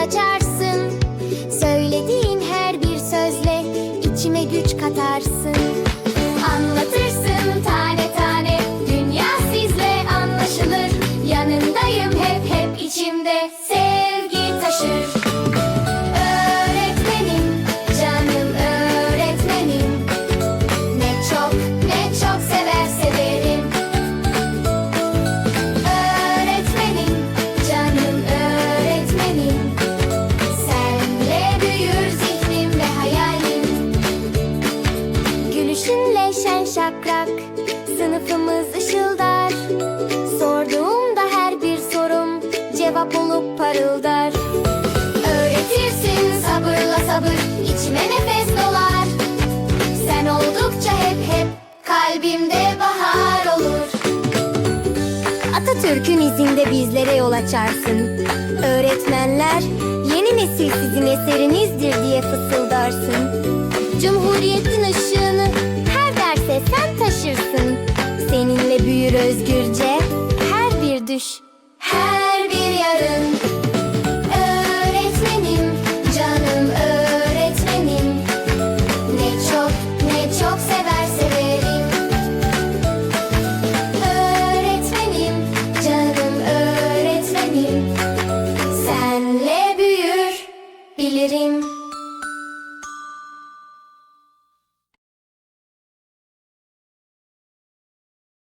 açarsın. Söylediğin her bir sözle içime güç katarsın. Gülüşünle şen şakrak Sınıfımız ışıldar. Sorduğumda her bir sorum Cevap olup parıldar. Öğretirsin sabırla sabır içime nefes dolar. Sen oldukça hep hep Kalbimde bahar olur. Atatürk'ün izinde bizlere yol açarsın. Öğretmenler Yeni nesil sizin eserinizdir diye fısıldarsın. Cumhuriyetin ışığı Özgürce her bir düş, her bir yarın. Öğretmenim, canım öğretmenim. Ne çok ne çok sever severim. Öğretmenim, canım öğretmenim. Senle büyür bilirim.